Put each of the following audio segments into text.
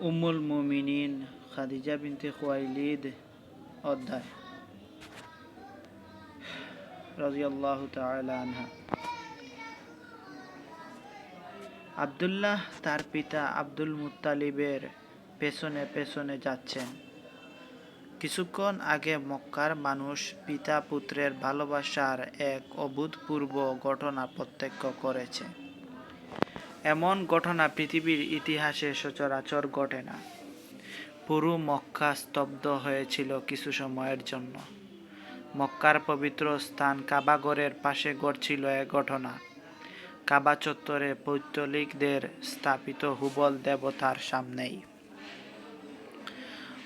উম্মুল মুমিনিন খাদিজা বিনতে খুয়াইলিদ অধ্যায়। রাদিয়াল্লাহু তাআলা আনহা। আব্দুল্লাহ তার পিতা আব্দুল মুত্তালিবের পেছনে পেছনে যাচ্ছেন। কিছুক্ষণ আগে মক্কার মানুষ পিতা পুত্রের ভালোবাসার এক অভূতপূর্ব ঘটনা প্রত্যক্ষ করেছে। এমন ঘটনা পৃথিবীর ইতিহাসে সচরাচর ঘটে না। পুরো মক্কা স্তব্ধ হয়েছিল কিছু সময়ের জন্য। মক্কার পবিত্র স্থান কাবাগরের পাশে ঘটছিল এ ঘটনা। কাবা চত্বরে পৈতলিকদের স্থাপিত হুবল দেবতার সামনেই।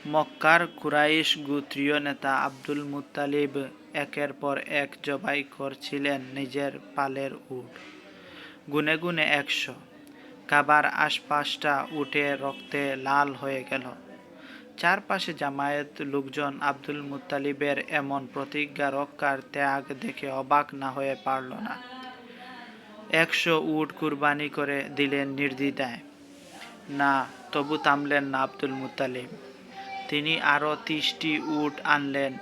মক্কার কুরাইশ গোত্রীয় নেতা আব্দুল মুতালিব একের পর এক জবাই করছিলেন নিজের পালের উট। গুনে গুনে একশো। কাবার আশপাশটা উঠে রক্তে লাল হয়ে গেল। চারপাশে জামায়াত লোকজন আব্দুল মুতালিবের এমন প্রতিজ্ঞা রক্ষার ত্যাগ দেখে অবাক না হয়ে পারল না। একশো উট কুরবানি করে দিলেন নির্দ্বিধায়। না, তবু থামলেন না আব্দুল মুতালিব তিনি আরও তিরিশটি উট আনলেন।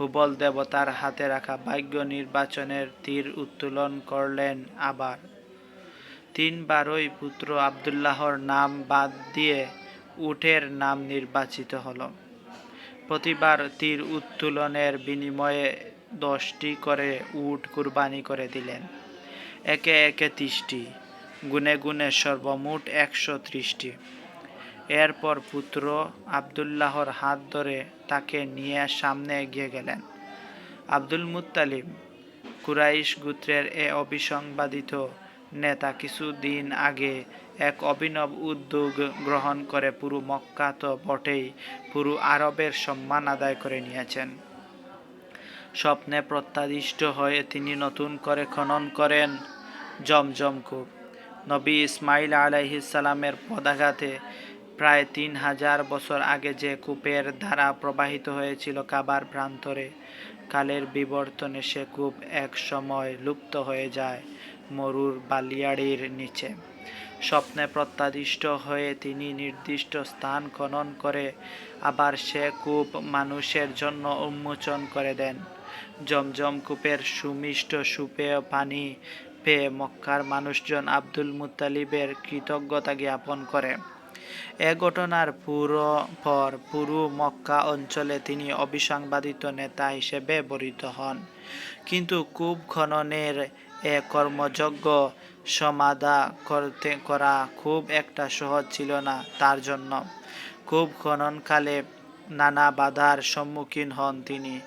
হুবল দেবতার হাতে রাখা ভাগ্য নির্বাচনের তীর উত্তোলন করলেন আবার। তিনবারই পুত্র আবদুল্লাহর নাম বাদ দিয়ে উটের নাম নির্বাচিত হল। প্রতিবার তীর উত্তোলনের বিনিময়ে দশটি করে উট কুরবানি করে দিলেন। একে একে তিরিশটি, গুনে গুনে সর্বমোট একশো ত্রিশটি। এরপর পুত্র আবদুল্লাহর হাত ধরে তাকে নিয়ে সামনে এগিয়ে গেলেন। আব্দুল মুত্তালিব, কুরাইশ গোত্রের এ অবিসংবাদিত নেতা কিছুদিন আগে এক অভিনব উদ্যোগ গ্রহণ করে পুরো মক্কা তো বটেই, পুরো আরবের সম্মান আদায় করে নিয়েছেন। স্বপ্নে প্রত্যাদিষ্ট হয়ে তিনি নতুন করে খনন করেন জমজম কূপ। নবী ইসমাইল আলাইহিসালামের পদাঘাতে প্রায় তিন হাজার বছর আগে যে কূপের ধারা প্রবাহিত হয়েছিল কাবার প্রান্তরে, কালের বিবর্তনে সে কূপ এক সময় লুপ্ত হয়ে যায়। মরুর বালিয়াড়ির নিচে। স্বপ্নে প্রত্যাদিষ্ট হয়ে তিনি নির্দিষ্ট স্থান খনন করে আবার সে কূপ মানুষের জন্য উন্মোচন করে দেন। জমজম কূপের সুমিষ্ট সুপেয় পানি পেয়ে মক্কার মানুষজন আব্দুল মুতালিবের কৃতজ্ঞতা জ্ঞাপন করে। এ ঘটনার পুরো পর পুরো মক্কা অঞ্চলে তিনি অবিসংবাদিত নেতা হিসেবে বরিত হন। কিন্তু কূপ খননের এ কর্মযজ্ঞ সমাধা করতে করা খুব একটা সহজ ছিল না তার জন্য। খুব খননকালে নানা বাধার সম্মুখীন হন তিনি।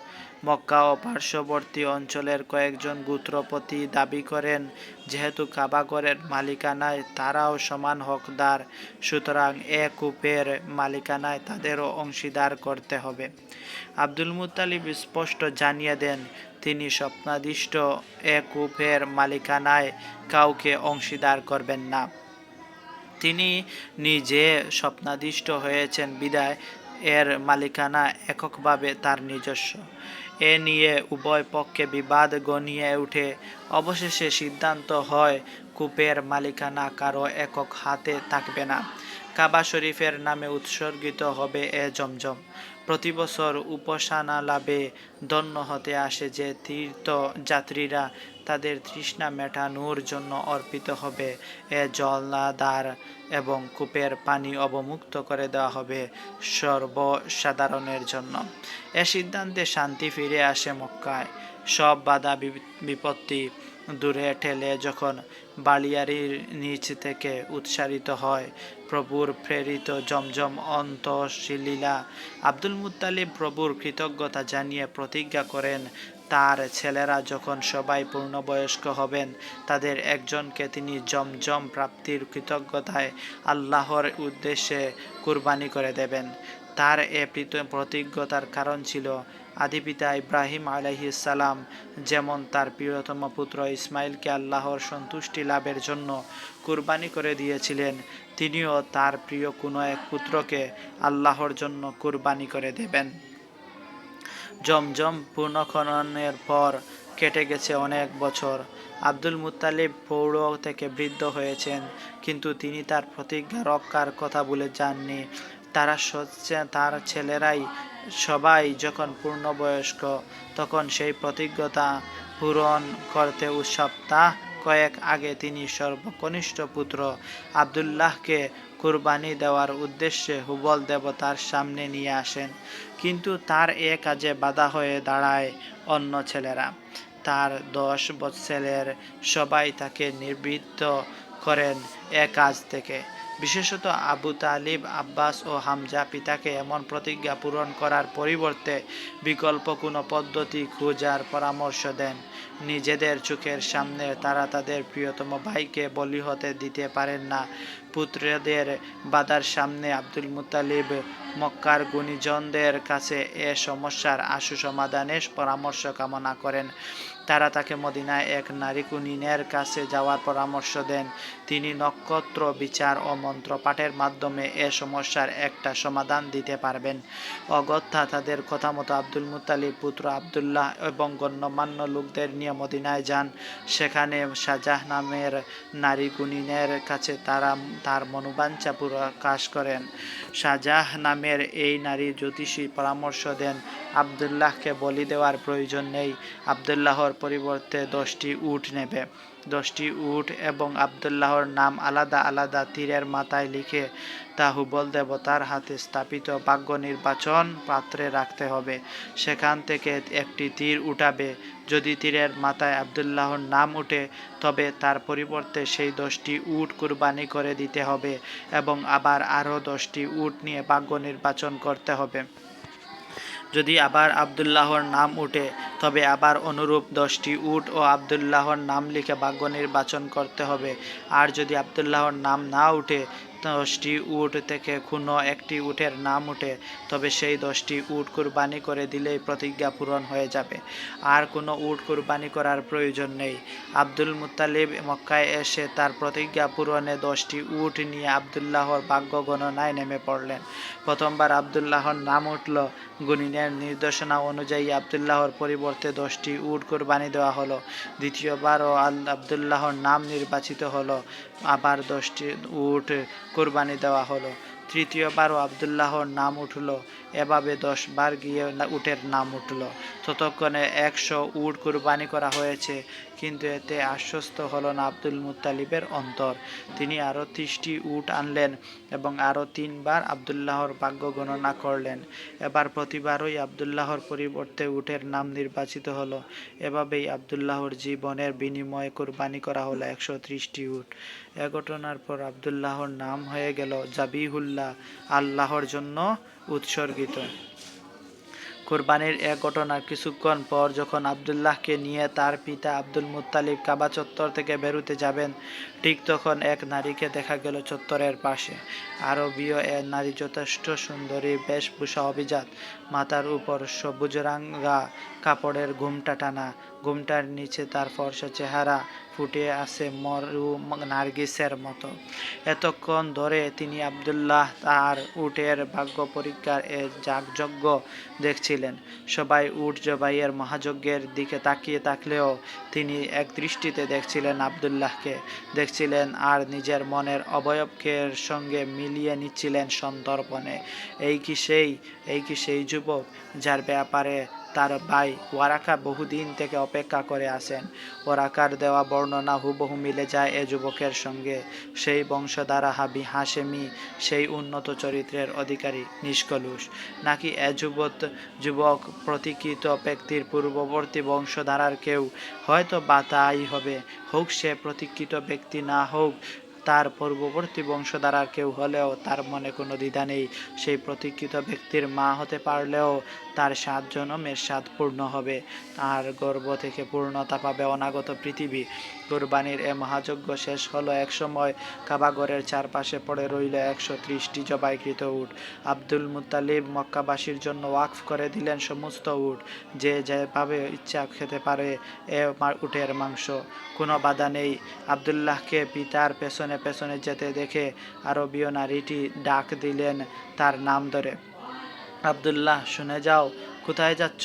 মক্কা ও পার্শ্ববর্তী অঞ্চলের কয়েকজন গোত্রপতি দাবি করেন, যেহেতু কাবাগরের মালিকানায় তারাও সমান হকদার, সুতরাং এ কূপের মালিকানায় তাদেরও অংশীদার করতে হবে। আব্দুল মুতালিব স্পষ্ট জানিয়ে দেন তিনি স্বপ্নাদিষ্ট এ কূপের মালিকানায় কাউকে অংশীদার করবেন না। তিনি নিজে স্বপ্নাদিষ্ট হয়েছেন, বিদায়। এর মালিকানা এককভাবে তার নিজস্ব। এ নিয়ে উভয় পক্ষে বিবাদ গনিয়ে উঠে। অবশেষে সিদ্ধান্ত হয় কূপের মালিকানা কারও একক হাতে থাকবে না। কাবা শরীফের নামে উৎসর্গিত হবে এ জমজম। প্রতি বছর উপাসনা লাভে ধন্য হতে আসে যে তীর্থ যাত্রীরা তাদের তৃষ্ণা মেটানোর জন্য অর্পিত হবে। এ জলনাদার এবং কূপের পানি অবমুক্ত করে দেওয়া হবে সর্বসাধারণের জন্য। এ সিদ্ধান্তে শান্তি ফিরে আসে মক্কায়। সব বাধা বিপত্তি দূরে ঠেলে যখন বালিয়ারির নিচ থেকে উৎসারিত হয়, প্রভুর প্রেরিত জমজম অন্তশীলীলা। আব্দুল মুত্তালিব প্রভুর কৃতজ্ঞতা জানিয়ে প্রতিজ্ঞা করেন, তার ছেলেরা যখন সবাই পূর্ণবয়স্ক হবেন, তাদের একজনকে তিনি জমজম প্রাপ্তির কৃতজ্ঞতায় আল্লাহর উদ্দেশ্যে কুরবানি করে দেবেন। তার এ প্রতিজ্ঞতার কারণ ছিল আদিপিতা ইব্রাহিম সালাম, যেমন তার প্রিয়তম পুত্র ইসমাইলকে আল্লাহর সন্তুষ্টি লাভের জন্য কুরবানি করে দিয়েছিলেন, তিনিও তার প্রিয় কোনো এক পুত্রকে আল্লাহর জন্য কুরবানি করে দেবেন। জমজম পুনঃখননের পর কেটে গেছে অনেক বছর। আব্দুল মুত্তালিব পৌর থেকে বৃদ্ধ হয়েছেন, কিন্তু তিনি তার প্রতিজ্ঞা রক্ষার কথা বলে যাননি। তারা তার ছেলেরাই সবাই যখন পূর্ণবয়স্ক, তখন সেই প্রতিজ্ঞতা পূরণ করতে সপ্তাহ কয়েক আগে তিনি সর্বকনিষ্ঠ পুত্র আবদুল্লাহকে কুরবানি দেওয়ার উদ্দেশ্যে হুবল দেবতার সামনে নিয়ে আসেন। কিন্তু তার এ কাজে বাধা হয়ে দাঁড়ায় অন্য ছেলেরা। তার দশ বৎসরের সবাই তাকে নিবৃত্ত করেন এ কাজ থেকে। বিশেষত আবু তালিব, আব্বাস ও হামজা পিতাকে এমন প্রতিজ্ঞা পূরণ করার পরিবর্তে বিকল্প কোনো পদ্ধতি খোঁজার পরামর্শ দেন। নিজেদের চোখের সামনে তারা তাদের প্রিয়তম ভাইকে বলি হতে দিতে পারেন না। পুত্রদের বাধার সামনে আব্দুল মুতালিব মক্কার গুণীজনদের কাছে এ সমস্যার আশু সমাধানের পরামর্শ কামনা করেন। তারা তাকে মদিনায় এক নারী কুনিনের কাছে যাওয়ার পরামর্শ দেন। তিনি নক্ষত্র বিচার ও মন্ত্র পাঠের মাধ্যমে এ সমস্যার একটা সমাধান দিতে পারবেন। অগত্যা তাদের কথা মতো আব্দুল মুতালিব পুত্র আবদুল্লাহ এবং গণ্যমান্য লোকদের নিয়ে মদিনায় যান। সেখানে শাহজাহ নামের নারী গুনিনের কাছে তারা তার মনোবাঞ্ছা প্রকাশ করেন। শাহজাহ নামের এই নারী জ্যোতিষী পরামর্শ দেন আবদুল্লাহকে বলি দেওয়ার প্রয়োজন নেই। আবদুল্লাহর পরিবর্তে দশটি উট নেবে। দশটি উট এবং আবদুল্লাহর নাম আলাদা আলাদা তীরের মাথায় লিখে তা হুবল দেবতার হাতে স্থাপিত ভাগ্য নির্বাচন পাত্রে রাখতে হবে। সেখান থেকে একটি তীর উঠাবে। যদি তীরের মাথায় আবদুল্লাহর নাম উঠে, তবে তার পরিবর্তে সেই দশটি উট কুরবানি করে দিতে হবে এবং আবার আরও দশটি উট নিয়ে ভাগ্য নির্বাচন করতে হবে। যদি আবার আবদুল্লাহর নাম উঠে, তবে আবার অনুরূপ দশটি উট ও আবদুল্লাহর নাম লিখে ভাগ্য নির্বাচন করতে হবে। আর যদি আবদুল্লাহর নাম না উঠে দশটি উট থেকে কোনো একটি উটের নাম উঠে, তবে সেই দশটি উট কুরবানি করে দিলেই প্রতিজ্ঞা পূরণ হয়ে যাবে। আর কোনো উট কুরবানি করার প্রয়োজন নেই। আব্দুল মুত্তালিব মক্কায় এসে তার প্রতিজ্ঞা পূরণে দশটি উট নিয়ে আবদুল্লাহর ভাগ্য গণনায় নেমে পড়লেন। প্রথমবার আবদুল্লাহর নাম উঠল। গুনিনের নির্দেশনা অনুযায়ী আবদুল্লাহর পরিবর্তে দশটি উট কুরবানি দেওয়া হলো। দ্বিতীয়বারও আল, আবদুল্লাহর নাম নির্বাচিত হলো। আবার দশটি উট কোরবানি দেওয়া হলো। তৃতীয়বারও আবদুল্লাহর নাম উঠল। এভাবে দশ বার গিয়ে উটের নাম উঠল। ততক্ষণে একশো উট কুরবানি করা হয়েছে, কিন্তু এতে আশ্বস্ত হলো না আব্দুল মুতালিবের অন্তর। তিনি আরও ত্রিশটি উট আনলেন এবং আরও তিনবার আবদুল্লাহর ভাগ্য গণনা করলেন। এবার প্রতিবারই আবদুল্লাহর পরিবর্তে উটের নাম নির্বাচিত হলো। এভাবেই আবদুল্লাহর জীবনের বিনিময়ে কোরবানি করা হলো একশো ত্রিশটি উট। এ ঘটনার পর আবদুল্লাহর নাম হয়ে গেল জাবিহুল্লাহ, আল্লাহর জন্য উৎসর্গিত। কোরবানির এ ঘটনার কিছুক্ষণ পর যখন আবদুল্লাহকে নিয়ে তার পিতা আব্দুল মুত্তালিব কাবা চত্বর থেকে বেরোতে যাবেন, ঠিক তখন এক নারীকে দেখা গেল চত্বরের পাশে। আরবীয় এ নারী যথেষ্ট সুন্দরী, বেশভূষা অভিজাত, মাথার উপর সবুজ রাঙ্গা, কাপড়ের ঘুমটা টানা ঘুমটার নিচে তার ফর্সা চেহারা ফুটে আছে মরু নার্গিসের মতো। এতক্ষণ ধরে তিনি আবদুল্লাহ তার উটের ভাগ্য পরীক্ষার এ যাগযজ্ঞ দেখছিলেন। সবাই উট জবাইয়ের মহাযজ্ঞের দিকে তাকিয়ে থাকলেও তিনি এক দৃষ্টিতে দেখছিলেন আবদুল্লাহকে। দেখছিলেন আর নিজের মনের অবয়বকে সঙ্গে মিলিয়ে নিচ্ছিলেন সন্তর্পণে। এই কি সেই, এই কি সেই যুবক যার ব্যাপারে তার ভাই ওয়ারাকা বহুদিন থেকে অপেক্ষা করে আসেন ওরাকার দেওয়া বর্ণনা হুবহু মিলে যায় এ যুবকের সঙ্গে। সেই বংশধারা হাবি হাসেমি সেই উন্নত চরিত্রের অধিকারী নিষ্কলুষ। নাকি এ যুবক যুবক প্রতীকৃত ব্যক্তির পূর্ববর্তী বংশধারার কেউ? হয়তো বা তাই হবে। হোক সে প্রতীক্ষিত ব্যক্তি না হোক তার পূর্ববর্তী বংশধারার কেউ হলেও তার মনে কোনো দ্বিধা নেই। সেই প্রতীক্ষিত ব্যক্তির মা হতে পারলেও তার সাত জনমের স্বাদ পূর্ণ হবে। তার গর্ব থেকে পূর্ণতা পাবে অনাগত পৃথিবী। কোরবানির এ মহাযজ্ঞ শেষ হলো একসময় কাবাগরের চারপাশে পড়ে রইল একশো ত্রিশটি জবাইকৃত উট। আব্দুল মুতালিব মক্কাবাসীর জন্য ওয়াকফ করে দিলেন সমস্ত উট। যে যেভাবে ইচ্ছা খেতে পারে এ উটের মাংস। কোনো বাধা নেই। আবদুল্লাহকে পিতার পেছনে পেছনে যেতে দেখে আরবীয় নারীটি ডাক দিলেন তার নাম ধরে। আবদুল্লাহ, শুনে যাও, কোথায় যাচ্ছ?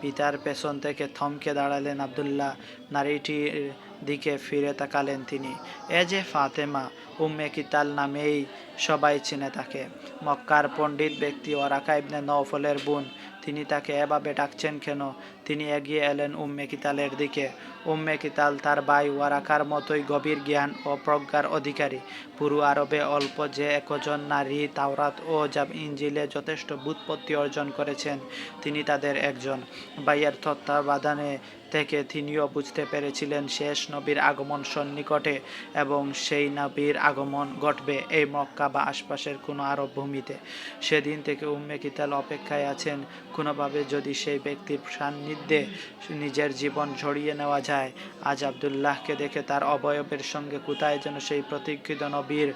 পিতার পেছন থেকে থমকে দাঁড়ালেন আবদুল্লাহ। নারীটির দিকে ফিরে তাকালেন তিনি। এ যে ফাতেমা, উম্মে কিতাল নামেই সবাই চিনে তাকে। মক্কার পণ্ডিত ব্যক্তি ওরাকা ইবনে নওফলের বোন, তিনি তাকে এভাবে ডাকছেন কেন? তিনি এগিয়ে এলেন উম্মে কিতালের দিকে। উম্মে কিতাল তার ভাই ওয়ারাকার মতোই গভীর জ্ঞান ও প্রজ্ঞার অধিকারী। পুরো আরবে অল্প যে একজন নারী তাওরাত ও জাব ইঞ্জিলে যথেষ্ট বুৎপত্তি অর্জন করেছেন, তিনি তাদের একজন। ভাইয়ের তত্ত্বাবধানে থেকে তিনিও বুঝতে পেরেছিলেন শেষ নবীর আগমন সন্নিকটে এবং সেই নবীর আগমন ঘটবে এই মক্কা বা আশপাশের কোনো আরব ভূমিতে। সেদিন থেকে উম্মে কিতাল অপেক্ষায় আছেন। কোনোভাবে যদি সেই ব্যক্তির সান্নিধ্যে নিজের জীবন ঝরিয়ে নেওয়া যায়, আজ আবদুল্লাহকে দেখে তার অবয়বের সঙ্গে কোথায় যেন সেই প্রতীক্ষিত নবীর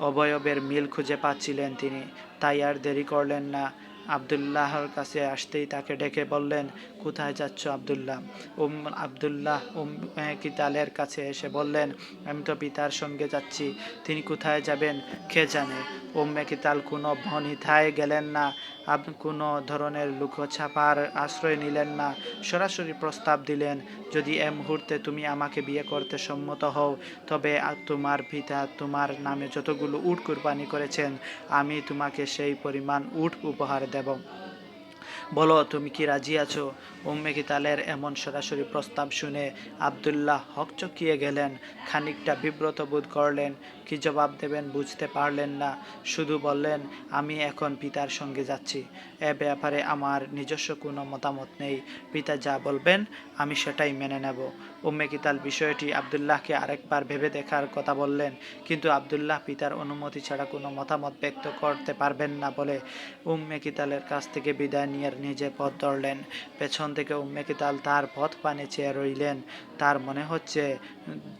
অবয়বের মিল খুঁজে পাচ্ছিলেন তিনি। তাই আর দেরি করলেন না। আবদুল্লাহর কাছে আসতেই তাকে ডেকে বললেন, কোথায় যাচ্ছ আবদুল্লাহ? উম আবদুল্লাহ উম কিতালের কাছে এসে বললেন, আমি তো পিতার সঙ্গে যাচ্ছি, তিনি কোথায় যাবেন কে জানে? উম্মে কিতাল কোনো ভনিথায় গেলেন না কোনো ধরনের লুকোছাপার আশ্রয় নিলেন না, সরাসরি প্রস্তাব দিলেন, যদি এ মুহূর্তে তুমি আমাকে বিয়ে করতে সম্মত হও, তবে তোমার পিতা তোমার নামে যতগুলো উট কুরবানি করেছেন, আমি তোমাকে সেই পরিমাণ উট উপহার দেব। বলো, তুমি কি রাজি আছো? উম্মে কিতালের এমন সরাসরি প্রস্তাব শুনে আবদুল্লাহ হকচকিয়ে গেলেন। খানিকটা বিব্রত বোধ করলেন, কি জবাব দেবেন বুঝতে পারলেন না। শুধু বললেন, আমি এখন পিতার সঙ্গে যাচ্ছি। এ ব্যাপারে আমার নিজস্ব কোনো মতামত নেই। পিতা যা বলবেন, আমি সেটাই মেনে নেব। উম্মে কিতাল বিষয়টি আবদুল্লাহকে আরেকবার ভেবে দেখার কথা বললেন, কিন্তু আবদুল্লাহ পিতার অনুমতি ছাড়া কোনো মতামত ব্যক্ত করতে পারবেন না বলে উম্মে কিতালের কাছ থেকে বিদায় নিয়ে নিজে পথ ধরলেন। পেছন থেকে উম্মে কিতাল তার পথ পানে চেয়ে রইলেন। তার মনে হচ্ছে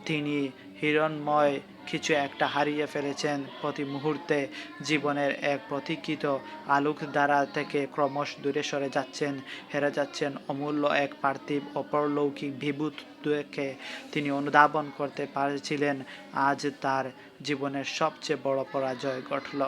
তিনি হিরণময় কিছু একটা হারিয়ে ফেলেছেন প্রতি মুহূর্তে। জীবনের এক প্রতীক্ষিত আলোক দ্বারা থেকে ক্রমশ দূরে সরে যাচ্ছেন, হেরে যাচ্ছেন অমূল্য এক পার্থিব অপরলৌকিক বিভূত দেখে তিনি অনুধাবন করতে পারছিলেন, আজ তার জীবনের সবচেয়ে বড় পরাজয় ঘটল।